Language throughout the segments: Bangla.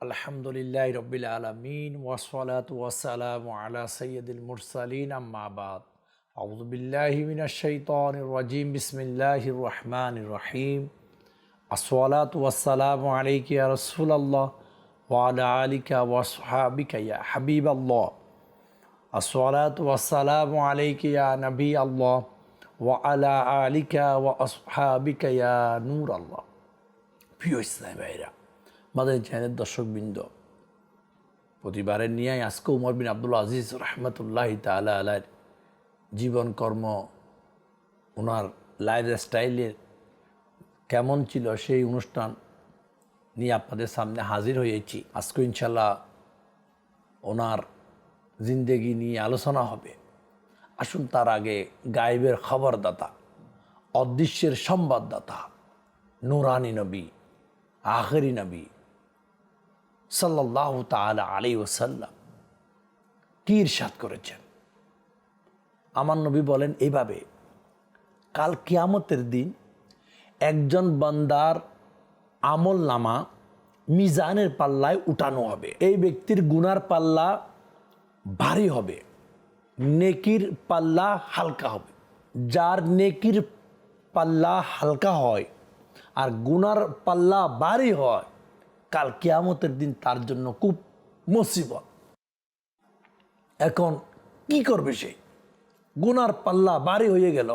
আলহামদুলিল্লাহ রবিল আলমিন ওয়াসলাত ওয়াসালাম আলা সৈয়দুল মুরসালিন আম্মাবাদ আউদুবিল্লাহিমিন শৈতন রাজিম বিসমিল্লাহ রহমান রহিম আসওয়ালাত ওয়াসালাম আলাইকিয়া রসুল্লাহ ওয়ালা আলিকা ওয়াসহাবিকা ইয়া হাবিব আল্লাহ আসওয়ালাত ওয়াসালাম আলাইকিয়া নবী আল্লাহ ওয়ালা আলিকা ওয়া আসহাবিকা ইয়া নূর আল্লাহ প্রিয় ইসলাম ভাইরা আমাদের চ্যানেল দর্শকবৃন্দ। প্রতিবারের নিয়ে আজকে উমর বিন আব্দুল আজিজ রহমতুল্লাহ তালা আলার জীবন কর্ম ওনার লাইফ স্টাইলের কেমন ছিল সেই অনুষ্ঠান নিয়ে আপনাদের সামনে হাজির হয়েছি। আজকে ইনশাল্লাহ ওনার জিন্দেগি নিয়ে আলোচনা হবে। আসুন তার আগে গায়েবের খবরদাতা, অদৃশ্যের সংবাদদাতা, নুরানি নবী, আখেরি নবী সাল্লাহ তালা আলী ওসাল্লাম কি ইরশাদ করেছেন। আমার নবী বলেন এইভাবে কাল কিয়ামতের দিন একজন বান্দার আমল নামা মিজানের পাল্লায় উঠানো হবে। এই ব্যক্তির গুনার পাল্লা ভারী হবে, নেকির পাল্লা হালকা হবে। যার নেকির পাল্লা হালকা হয় আর গুনার পাল্লা ভারী হয় কাল কেয়ামতের দিন তার জন্য খুব মুসিবত। এখন কি করবে সে? গুনার পাল্লা ভারী হয়ে গেল,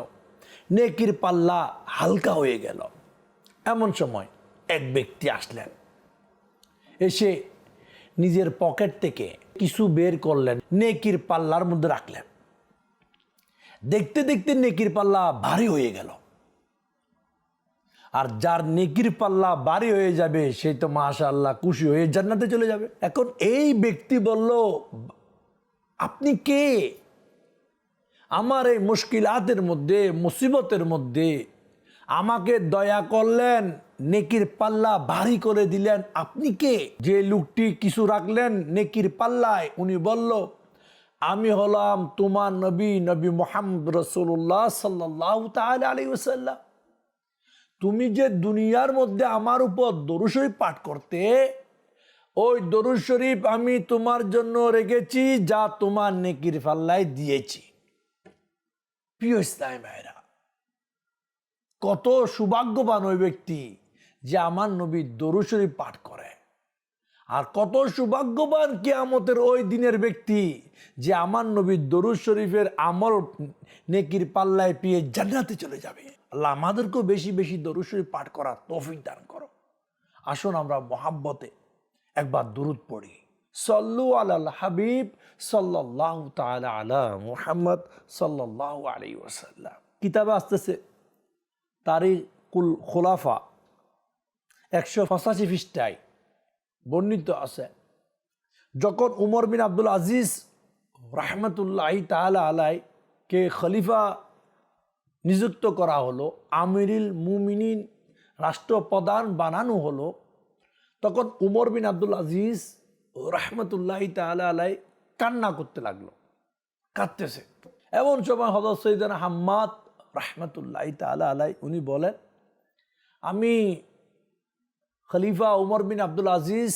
নেকির পাল্লা হালকা হয়ে গেল। এমন সময় এক ব্যক্তি আসলেন। এসে নিজের পকেট থেকে কিছু বের করলেন, নেকির পাল্লার মধ্যে রাখলেন। দেখতে দেখতে নেকির পাল্লা ভারী হয়ে গেল। আর যার নেকির পাল্লা বাড়ি হয়ে যাবে সেই তো মাশা আল্লাহ খুশি হয়ে জান্নাতে চলে যাবে। এখন এই ব্যক্তি বলল, আপনি কে? আমার এই মুশকিলাতের মধ্যে, মুসিবতের মধ্যে আমাকে দয়া করলেন, নেকির পাল্লা ভারী করে দিলেন। আপনি কে? যে লোকটি কিছু রাখলেন নেকির পাল্লায়, উনি বলল, আমি হলাম তোমার নবী নবী মোহাম্মদ রসুল্লাহ সাল্লাহ তাহলে আলী ওসাল্লাম তুমি যে দুনিয়ার মধ্যে আমার উপর দরু পাঠ করতে, ওই দরু শরীফ আমি তোমার জন্য রেখেছি, যা তোমার নেকির ফাল্লায় দিয়েছি। প্রিয় ইসলাম ভাইরা কত সৌভাগ্যবান ওই ব্যক্তি যে আমার নবী দরু শরীফ পাঠ করে। আর কত সৌভাগ্যবান কেয়ামতের ওই দিনের ব্যক্তি যে আমার নবী দরুদ শরীফের আমল নেকির পাল্লায় পেয়ে জান্নাতে চলে যাবে। আল্লাহ আমাদেরকেও বেশি বেশি দরুদ পাঠ করার তৌফিক দান করো। আসুন আমরা মহাব্বতে একবার দুরুদ পড়ি। সল্লু আল হাবিব সাল্লাহ তালা আলা মুহাম্মদ সাল্লাহ আলী ওসাল্লাম কিতাবে আসতেছে তারই কুল খোলাফা, একশো পঁচাশি পৃষ্ঠায় বর্ণিত আছে। যখন উমর বিন আব্দুল আজিজ রাহমতুল্লাহ তালা আলাই কে খলিফা নিযুক্ত করা হলো, আমিরুল মুমিনিন রাষ্ট্রপ্রধান বানানো হলো। তখন উমর বিন আব্দুল আজিজ রাহমতুল্লাহ তালা আলাই কান্না করতে লাগল, কাঁদতেছে। এমন সময় হজরত সৈদান হাম্মাদ রাহমতুল্লাহ তালা আলাই, উনি বলেন, আমি খলিফা উমর বিন আব্দুল আজিজ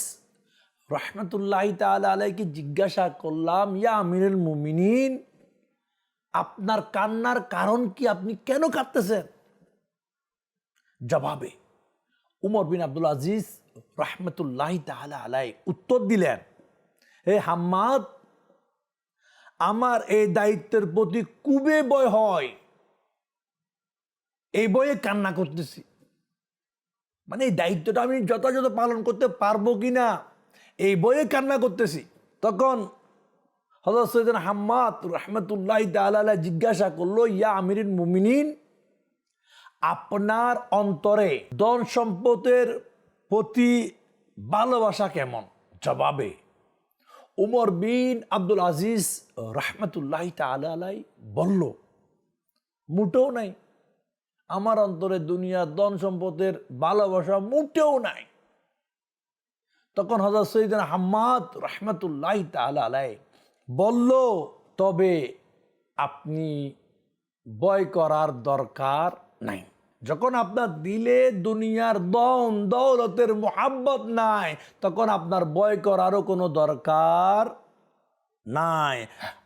রহমতুল্লাহ তালা আলাইকে জিজ্ঞাসা করলাম, ইয়া আমিরুল মুমিনিন আপনার কান্নার কারণ কি আপনি কেন কাঁদতেছেন? জবাবে। উমর বিন আব্দুল আজিজ রহমতুল্লাহ তালা আলাই উত্তর দিলেন, হে হাম্মাদ, আমার এই দায়িত্বের প্রতি কুবে বয় হয়। এই বয়ে কান্না করতেছি। মানে এই দায়িত্বটা আমি যথাযথ পালন করতে পারব কি না এই বয়ে কান্না করতেছি। তখন হজরত সৈদান হাম্মাদ রহমতুল্লাহ তালা জিজ্ঞাসা করল, ইয়া আমিরিন মুমিনিন, আপনার অন্তরে ধন সম্পদের প্রতি ভালোবাসা কেমন? জবাবে, উমর বিন আব্দুল আজিজ রহমতুল্লাহ তালাই বলল, মুটেও নাই, আমার অন্তরে দুনিয়ার ধন সম্পদের ভালোবাসা মোটেও নাই। তখন হজরত সৈদিন হাম্মাদ রহমতুল্লাহ তালাই বলল, তবে আপনি বয় করার দরকার নাই। যখন আপনার দিলে দুনিয়ার দন, দৌলতের মোহাব্বত নাই, তখন আপনার বয় করারও কোনো দরকার নাই।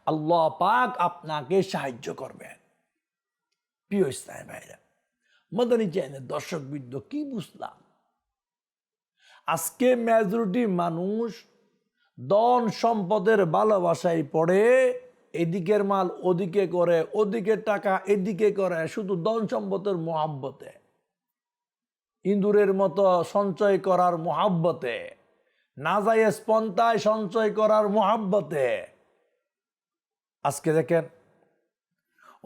আল্লাহ পাক আপনাকে সাহায্য করবেন প্রিয় ইসলাম ভাইরা, মদনী চ্যানেল দর্শক বিদ্য কি বুঝলাম? আজকে মেজরিটি মানুষ দন সম্পদের ভালোবাসায় পড়ে, এদিকের মাল ওদিকে করে ওদিকে টাকা এদিকে করে, শুধু দন সম্পদের মোহাব্বতে। ইন্দুরের মতো সঞ্চয় করার মোহাব্বতে। না যায় স্পন্তায় সঞ্চয় করার মোহাব্বতে। আজকে দেখেন,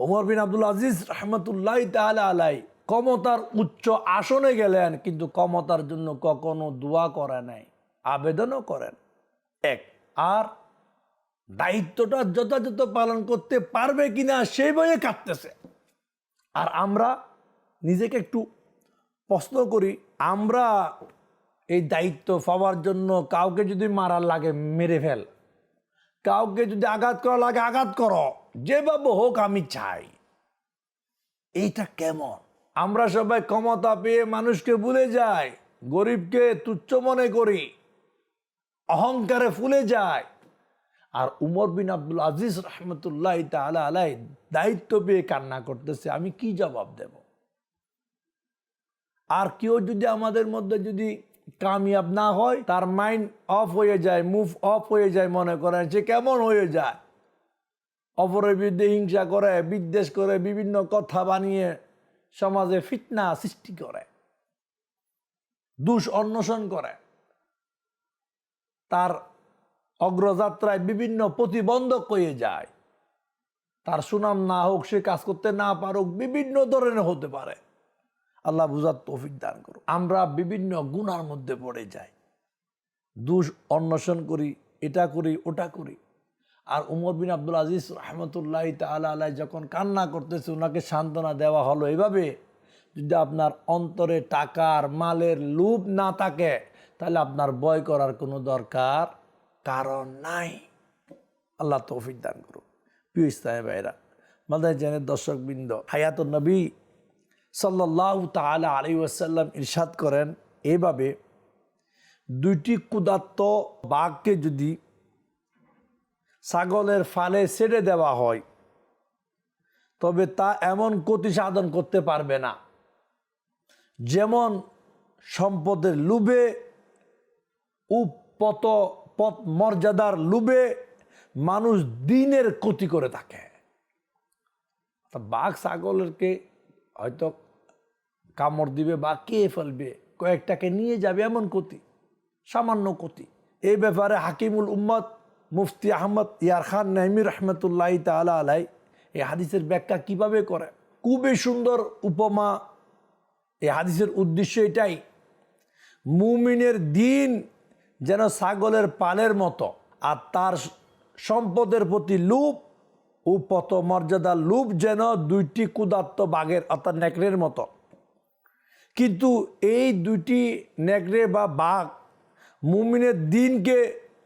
ওমর বিন আব্দুল আজিজ রহমতুল্লাহ তাহলে আলাই ক্ষমতার উচ্চ আসনে গেলেন, কিন্তু ক্ষমতার জন্য কখনো দোয়া করে নাই, আবেদনও করেন। এক। আর দায়িত্বটা যথাযথ পালন করতে পারবে কিনা সেই বয়ে কাঁদতেছে। আর আমরা নিজেকে একটু প্রশ্ন করি, আমরা এই দায়িত্ব পাওয়ার জন্য কাউকে যদি মারার লাগে মেরে ফেল, কাউকে যদি আঘাত করা লাগে আঘাত করো, যেভাবে হোক আমি চাই। এইটা কেমন? আমরা সবাই ক্ষমতা পেয়ে মানুষকে ভুলে যাই, গরিবকে তুচ্ছ মনে করি। অহংকারে ফুলে যায়। আর উমর বিন আব্দুল আজিজ রহমতুল্লাহ তালা আলাই দায়িত্ব পেয়ে কান্না করতেছে, আমি কি জবাব দেব? আর কেউ যদি আমাদের মধ্যে যদি কামিয়াব না হয়, তার মাইন্ড অফ হয়ে যায়, মুভ অফ হয়ে যায়, মনে করেন সে কেমন হয়ে যায়। অপরের বিরুদ্ধে হিংসা করে, বিদ্বেষ করে, বিভিন্ন কথা বানিয়ে সমাজে ফিটনা সৃষ্টি করে, দুষ অন্বেষণ করে। তার অগ্রযাত্রায় বিভিন্ন প্রতিবন্ধক হয়ে যায়। তার সুনাম না হোক, সে কাজ করতে না পারুক, বিভিন্ন ধরনের হতে পারে। আল্লাহ বুঝার তৌফিক দান করুক। আমরা বিভিন্ন গুণার মধ্যে পড়ে যাই। দুষ অন্বেষণ করি, এটা করি, ওটা করি। আর উমর বিন আব্দুল আজিজ রহমতুল্লাহ তালা আলাই যখন কান্না করতেছে ওনাকে সান্ত্বনা দেওয়া হলো। এভাবে যদি আপনার অন্তরে টাকার, মালের লোভ না থাকে তাহলে আপনার বয় করার কোনো দরকার কারণ নাই। আল্লাহ তৌফিক দান করুক। প্রিয় ইসলামী ভাইরা জানের দর্শক বৃন্দ হায়াত নবী সাল্লাহ তালা আলী ওয়াসাল্লাম ইরশাদ করেন এভাবে, দুইটি কুদাত্ত বাঘকে যদি ছাগলের ফালে ছেড়ে দেওয়া হয়, তবে তা এমন ক্ষতি সাধন করতে পারবে না। যেমন সম্পদের লুবে উপত পথ মর্যাদার লুবে মানুষ দিনের ক্ষতি করে থাকে। বাঘ ছাগলেরকে হয়তো কামড় দিবে বা কে ফেলবে, কয়েকটাকে নিয়ে যাবে এমন ক্ষতি, সামান্য ক্ষতি। এই ব্যাপারে হাকিমুল উম্মদ মুফতি আহমদ ইয়ার খান নাইমি রহমতুল্লাহ তালা আলাই এই হাদিসের ব্যাখ্যা কীভাবে করে? খুবই সুন্দর উপমা। এই হাদিসের উদ্দেশ্য এটাই, মুমিনের দিন যেন ছাগলের পালের মতো আর তার সম্পদের প্রতি লুপ ও পত মর্যাদার লুপ যেন দুইটি কুদাত্ত বাঘের অর্থাৎ নেকড়ের মতো। কিন্তু এই দুইটি নেকড়ে বা বাঘ মুমিনের দিনকে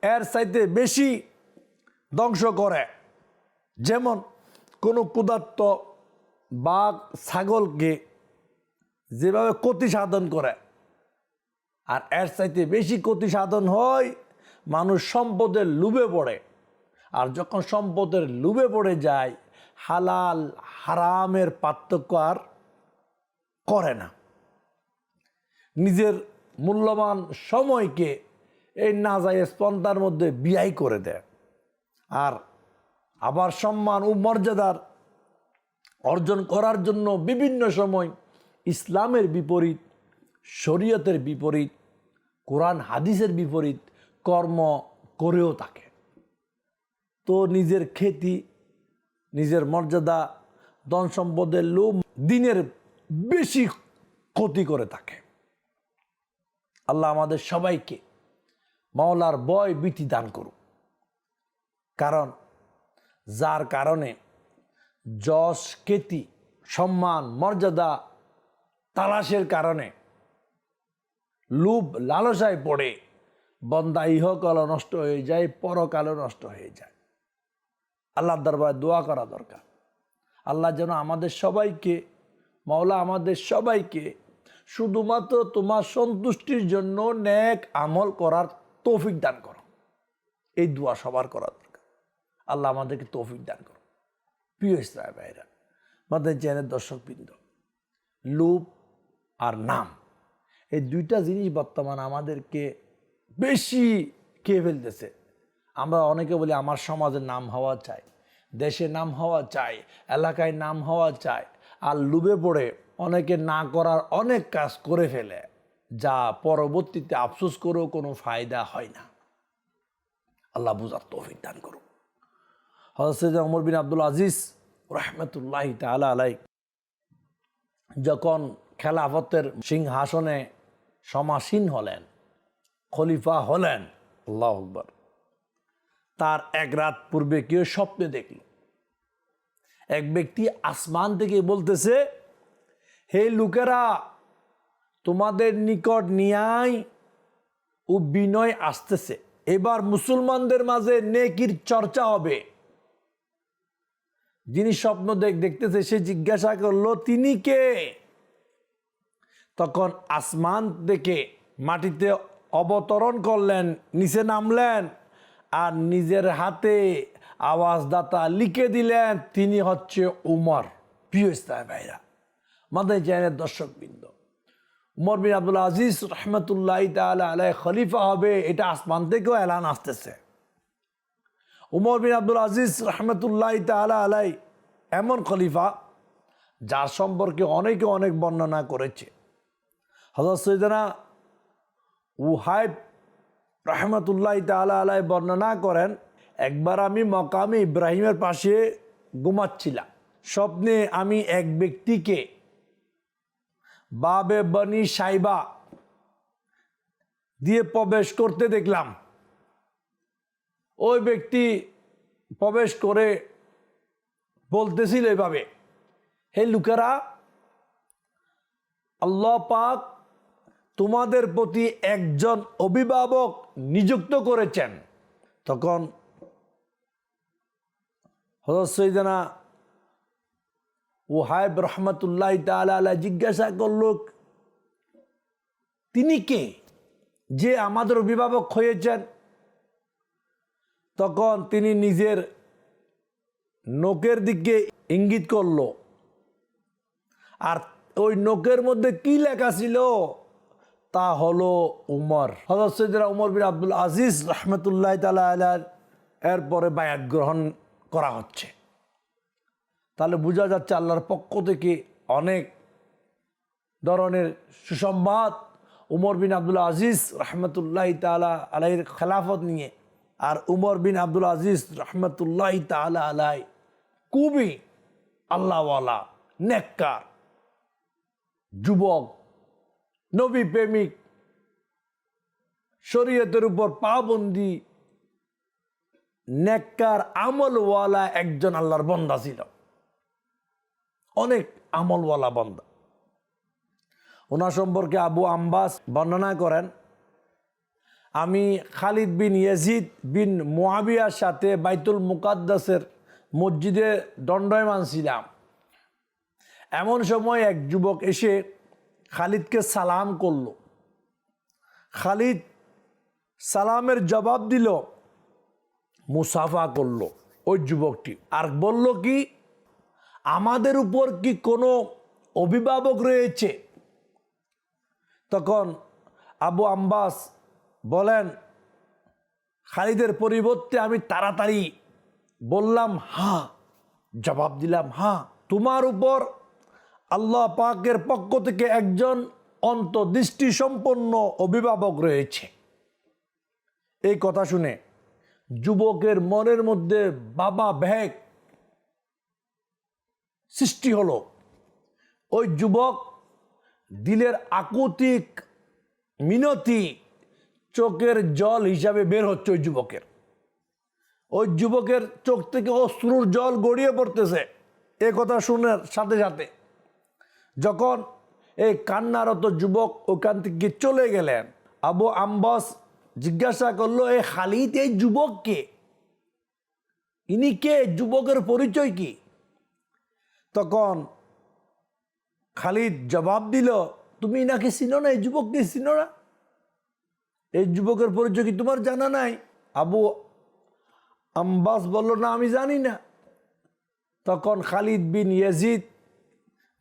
এর চাইতে বেশি ধ্বংস করে। যেমন কোনো কুদাত্ত বাঘ ছাগলকে যেভাবে ক্ষতি সাধন করে আর এর চাইতে বেশি ক্ষতি সাধন হয় মানুষ সম্পদের লুবে পড়ে। আর যখন সম্পদের লুবে পড়ে যায়, হালাল, হারামের পার্থক্য আর করে না। নিজের মূল্যবান সময়কে এই না নাজায় স্পন্দার মধ্যে বিয়াই করে দেয়। আর আবার সম্মান ও মর্যাদার অর্জন করার জন্য বিভিন্ন সময় ইসলামের বিপরীত, শরীয়তের বিপরীত কোরআন, হাদিসের বিপরীত কর্ম করেও থাকে তো নিজের খ্যাতি, নিজের মর্যাদা, ধন সম্পদের লোভ দিনের বেশি ক্ষতি করে থাকে আল্লাহ আমাদের সবাইকে মাওলার বয় বিটি দান করুক। কারণ যার কারণে যশ, খ্যাতি, সম্মান, মর্যাদা, তালাশের কারণে লুভ লালসায় পড়ে, বন্দা ইহকালও নষ্ট হয়ে যায়, পরকালও নষ্ট হয়ে যায়। আল্লাহর দরবার দোয়া করা দরকার। আল্লাহ যেন আমাদের সবাইকে, মাওলা আমাদের সবাইকে শুধুমাত্র তোমার সন্তুষ্টির জন্য ন্যাক আমল করার তৌফিক দান করো। এই দোয়া সবার করা দরকার। আল্লাহ আমাদেরকে তৌফিক দান করো। প্রিয় ইসলাম ভাইরা আমাদের চ্যানেল দর্শকবৃন্দ লুপ আর নাম এই দুইটা জিনিস বর্তমান আমাদেরকে বেশি খেয়ে ফেলতেছে। আমরা অনেকে বলি, আমার সমাজের নাম হওয়া চাই, দেশে নাম হওয়া চাই, এলাকায় নাম হওয়া চাই। আর লুবে পড়ে অনেকে না করার অনেক কাজ করে ফেলে, যা পরবর্তীতে আফসোস করেও কোনো ফায়দা হয় না। আল্লাহ বুঝার তৌফিক দান করুন হজরত অমর বিন আব্দুল আজিজ রহমতুল্লাহ তালা আলাই যখন খেলাফতের সিংহাসনে সমাসীন হলেন, খলিফা হলেন। আল্লাহ আকবর। তার এক রাত পূর্বে কেউ স্বপ্নে দেখল। এক ব্যক্তি আসমান থেকে বলতেছে, হে লোকেরা, তোমাদের নিকট নিয়াই ও বিনয় আসতেছে। এবার মুসলমানদের মাঝে নেকির চর্চা হবে। যিনি স্বপ্ন দেখ, দেখতেছে, সে জিজ্ঞাসা করল, তিনি কে? তখন আসমান থেকে মাটিতে অবতরণ করলেন, নিচে নামলেন আর নিজের হাতে আওয়াজদাতা লিখে দিলেন, তিনি হচ্ছে উমর। প্রিয় ইসলাম ভাইরা মাদাই চ্যানেলের দর্শকবৃন্দ, উমর বিন আব্দুল আজিজ রহমতুল্লাহ তালা আলাই খলিফা হবে, এটা আসমান থেকেও এলান আসতেছে। উমর বিন আব্দুল আজিজ রহমতুল্লাহ তালা আলাই এমন খলিফা, যার সম্পর্কে অনেকে অনেক বর্ণনা করেছে। হজরত সৈদানা উহাইব রহমতুল্লাহ তালা আলাই বর্ণনা করেন, একবার আমি মকামে ইব্রাহিমের পাশে ঘুমাচ্ছিলাম। স্বপ্নে আমি এক ব্যক্তিকে বাবে বনি সাইবা দিয়ে প্রবেশ করতে দেখলাম। ওই ব্যক্তি প্রবেশ করে বলতেছিল এভাবে, হে লুকেরা, আল্লাহ পাক তোমাদের প্রতি একজন অভিভাবক নিযুক্ত করেছেন। তখন হজরত সৈদানা ওহাইব রহমতুল্লাহ তালা জিজ্ঞাসা করল, তিনি কে? যে আমাদের অভিভাবক হয়েছেন? তখন তিনি নিজের নোকের দিকে ইঙ্গিত করল। আর ওই নোকের মধ্যে কি লেখা ছিল? তা হলো উমর। হজরত সৈদরা উমর বিন আব্দুল আজিজ রহমতুল্লাহ তালা এরপরে বায়াত গ্রহণ করা হচ্ছে। তাহলে বোঝা যাচ্ছে আল্লাহর পক্ষ থেকে অনেক ধরনের সুসংবাদ উমর বিন আব্দুল আজিজ রহমতুল্লাহ তালা আলাইয়ের খেলাফত নিয়ে আর উমর বিন আব্দুল আজিজ রহমতুল্লাহ তালা আলাই খুবই আল্লাহওয়ালা, নেককার, যুবক নবী প্রেমিক, শরীয়তের উপর পাবন্দি, নেককার, আমলওয়ালা একজন আল্লাহর বন্দা ছিল। অনেক আমলওয়ালা বন্দা। ওনার সম্পর্কে আবু আম্বাস বর্ণনা করেন, আমি খালিদ বিন ইয়াজিদ বিন মোয়াবিয়ার সাথে বাইতুল মুকাদ্দাসের মসজিদে দণ্ডয়মান ছিলাম। এমন সময় এক যুবক এসে খালিদকে সালাম করল। খালিদ সালামের জবাব দিল, মুসাফা করল ওই যুবকটি। আর বলল কি, আমাদের উপর কি কোনো অভিভাবক রয়েছে? তখন আবু আম্বাস বলেন, খালিদের পরিবর্তে আমি তাড়াতাড়ি বললাম হ্যাঁ জবাব দিলাম হ্যাঁ তোমার উপর আল্লাহ পাকের পক্ষ থেকে একজন অন্তদৃষ্টি সম্পন্ন অভিভাবক রয়েছে। এই কথা শুনে যুবকের মনের মধ্যে বাবা ব্যাগ সৃষ্টি হলো। ওই যুবক দিলের আকুতিক মিনতি চোখের জল হিসাবে বের হচ্ছে ওই যুবকের। ওই যুবকের চোখ থেকে অশ্রুর জল গড়িয়ে পড়তেছে। এ কথা শুনার সাথে সাথে যখন এই কান্নারত যুবক ওখান থেকে চলে গেলেন, আবু আম্বাস জিজ্ঞাসা করল এই খালিদ, এই যুবককে ইনি কে? যুবকের পরিচয় কি? তখন খালিদ জবাব দিল, তুমি নাকি চিনো না? এই যুবককে চিনো না? এই যুবকের পরিচয় কি তোমার জানা নাই? আবু আম্বাস বলল, না, আমি জানি না। তখন Khalid bin Yazid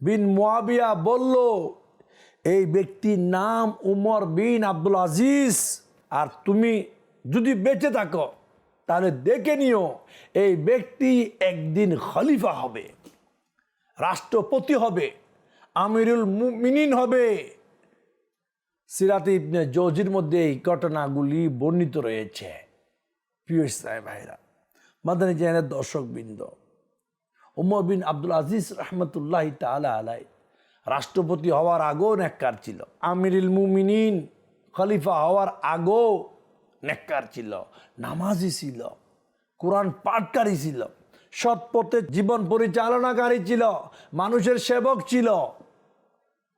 bin Muawiya বলল, এই ব্যক্তির নাম উমর বিন আব্দুল আজিজ। আর তুমি যদি বেঁচে থাকো, তাহলে দেখে নিও, এই ব্যক্তি একদিন খলিফা হবে, রাষ্ট্রপতি হবে, আমিরুল মিনিন হবে। সিরাতে ইবনে জৌজির মধ্যে এই ঘটনাগুলি বর্ণিত রয়েছে। প্রিয় ইসলাম ভাইরা, মাদানী জাহানের দর্শকবৃন্দ উমর বিন আব্দুল আজিজ রহমতুল্লাহ তালা আলাই রাষ্ট্রপতি হওয়ার আগেও নেককার ছিল। আমিরুল মুমিনিন খলিফা হওয়ার আগেও নেককার ছিল। নামাজি ছিল। কোরআন পাঠকারী ছিল। সৎ পথে জীবন পরিচালনাকারী ছিল। মানুষের সেবক ছিল।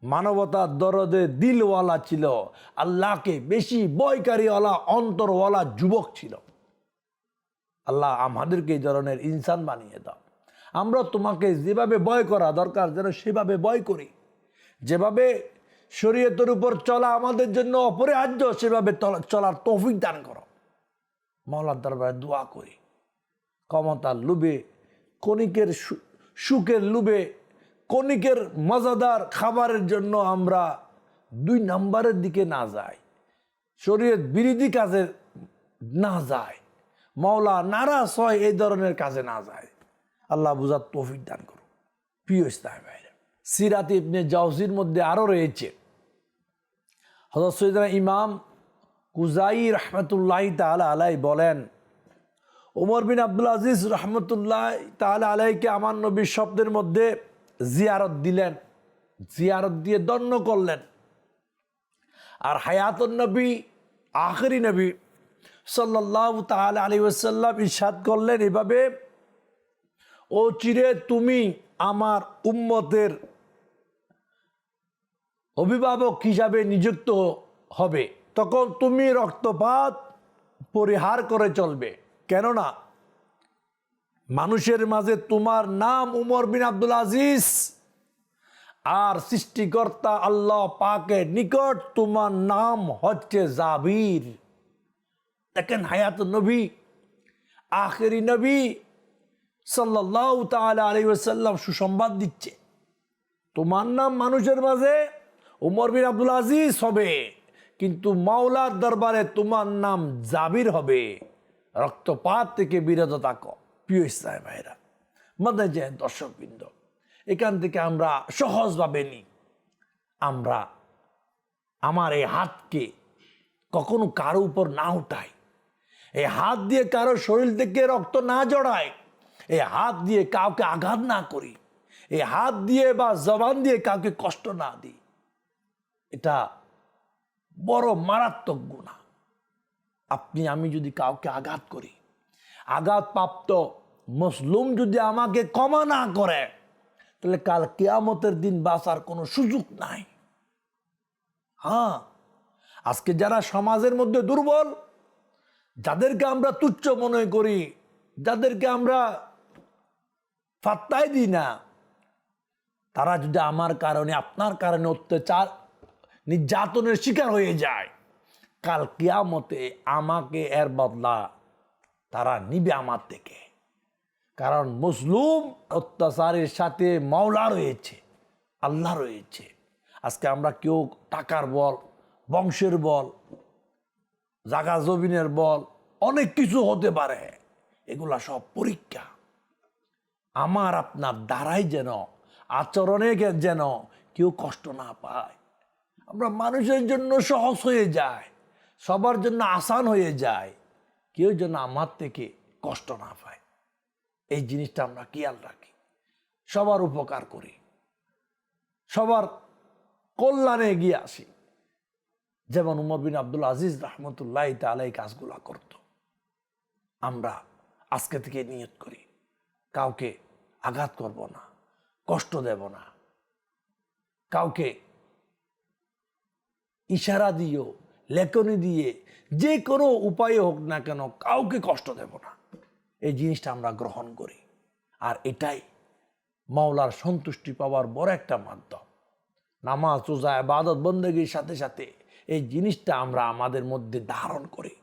মানবতার দরদে দিলওয়ালা ছিল। আল্লাহকে বেশি বয়কারীওয়ালা, অন্তরওয়ালা যুবক ছিল। আল্লাহ আমাদেরকে এই ধরনের ইনসান বানিয়ে দাও। আমরা তোমাকে যেভাবে ভয় করা দরকার, যেন সেভাবে ভয় করি। যেভাবে শরীয়তের উপর চলা আমাদের জন্য অপরিহার্য, সেভাবে চলার তৌফিক দান করো। মৌলার দরবারে দোয়া করি। ক্ষমতার লুবে কণিকের সুখের লুবে কণিকের মজাদার খাবারের জন্য আমরা দুই নাম্বারের দিকে না যাই। শরীয়ত বিরোধী কাজে না যায়। মাওলা নারাজ হয় এই ধরনের কাজে না যায়। আল্লাহ বুঝার তৌফিক দান করুন। প্রিয় ইসলাম ভাইরা সিরাত ইবনে জাউজির মধ্যে আরও রয়েছে। হজরত সৈদানা ইমাম কুজাই রহমতুল্লাহ তালা আলাই বলেন, ওমর বিন আব্দুল আজিজ রহমতুল্লাহ তাহলে আলাইকে আমার নবীর শব্দের মধ্যে জিয়ারত দিলেন। জিয়ারত দিয়ে দণ্ড করলেন। আর হায়াতুন নবী, আখরি নবী সাল্লাহ তাহলে আলী ওসাল্লাম ইসাদ করলেন এভাবে ও চিরে তুমি আমার উম্মতের অভিভাবক হিসাবে নিযুক্ত হবে। তখন তুমি রক্তপাত পরিহার করে চলবে। কেননা মানুষের মাঝে তোমার নাম উমর বিন আব্দুল আজিজ আর সৃষ্টিকর্তা আল্লাহ পাকের নিকট তোমার নাম হচ্ছে জাবির। দেখেন হায়াত নবী, আখেরি নবী সাল্লাহ তালা আলী ওসাল্লাম সুসংবাদ দিচ্ছে। তোমার নাম মানুষের মাঝে উমর বিন আব্দুল আজিজ হবে, কিন্তু মাওলার দরবারে তোমার নাম জাবির হবে। রক্তপাত থেকে বিরত থাকো, প্রিয় ইসলাম ভাইরা মধ্যে যে দর্শকবৃন্দ। এখান থেকে আমরা সহজভাবে নিই। আমরা আমার এই হাতকে কখনো কারও উপর না উঠাই। এই হাত দিয়ে কারও শরীর থেকে রক্ত না জড়ায় এই হাত দিয়ে কাউকে আঘাত না করি। এই হাত দিয়ে বা জবান দিয়ে কাউকে কষ্ট না দিই। এটা বড় মারাত্মক গুণা আপনি, আমি যদি কাউকে আঘাত করি, আঘাতপ্রাপ্ত মুসলুম যদি আমাকে ক্ষমা না করে, তাহলে কাল কেয়ামতের দিন বাঁচার কোনো সুযোগ নাই। হ্যাঁ আজকে যারা সমাজের মধ্যে দুর্বল, যাদেরকে আমরা তুচ্ছ মনে করি, যাদেরকে আমরা ফাত্তাই দিই না। তারা যদি আমার কারণে, আপনার কারণে অত্যাচার, নির্যাতনের শিকার হয়ে যায়, কাল কিয়ামতে আমাকে এর বদলা তারা নিবে আমার থেকে। কারণ মুসলুম অত্যাচারের সাথে মাওলা রয়েছে, আল্লাহ রয়েছে। আজকে আমরা কেউ টাকার বল, বংশের বল, জাগা জমিনের বল, অনেক কিছু হতে পারে, এগুলা সব পরীক্ষা। আমার আপনার দ্বারাই যেন, আচরণে যেন কেউ কষ্ট না পায়। আমরা মানুষের জন্য সহজ হয়ে যায়, সবার জন্য আসান হয়ে যায়, কেউ যেন আমার থেকে কষ্ট না পায়। এই জিনিসটা আমরা খেয়াল রাখি, সবার উপকার করি, সবার কল্যাণে এগিয়ে আসি। যেমন উমর বিন আব্দুল আজিজ রহমতুল্লাহ তালা এই কাজগুলা করত। আমরা আজকে থেকে নিয়ত করি, কাউকে আঘাত করব না, কষ্ট দেব না। কাউকে ইশারা দিও, লেখনি দিয়ে, যে কোনো উপায়ে হোক না কেন কাউকে কষ্ট দেব না। এই জিনিসটা আমরা গ্রহণ করি। আর এটাই মাওলার সন্তুষ্টি পাওয়ার বড় একটা মাধ্যম। নামাজ, রোজা আবাদত বন্দগীর সাথে সাথে এই জিনিসটা আমরা আমাদের মধ্যে ধারণ করি।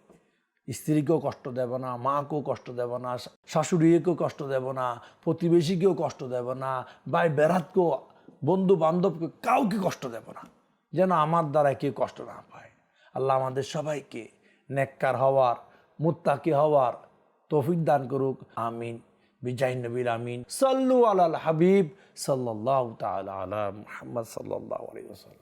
স্ত্রীকেও কষ্ট দেব না, মাকেও কষ্ট দেব না, শাশুড়িকেও কষ্ট দেব না, প্রতিবেশীকেও কষ্ট দেব না, ভাই বেড়াতকেও বন্ধু বান্ধবকে কাউকে কষ্ট দেব না। যেন আমার দ্বারা কেউ কষ্ট না পায়। আল্লাহ আমাদের সবাইকে নেককার হওয়ার, মুত্তাকি হওয়ার তৌফিক দান করুক। আমিন। বিজাই নবীর আমিন। সাল্লু আলাল হাবিব সাল্লাহ তালা আলা মুহাম্মদ সাল্লাহ ওয়াসাল্লাম।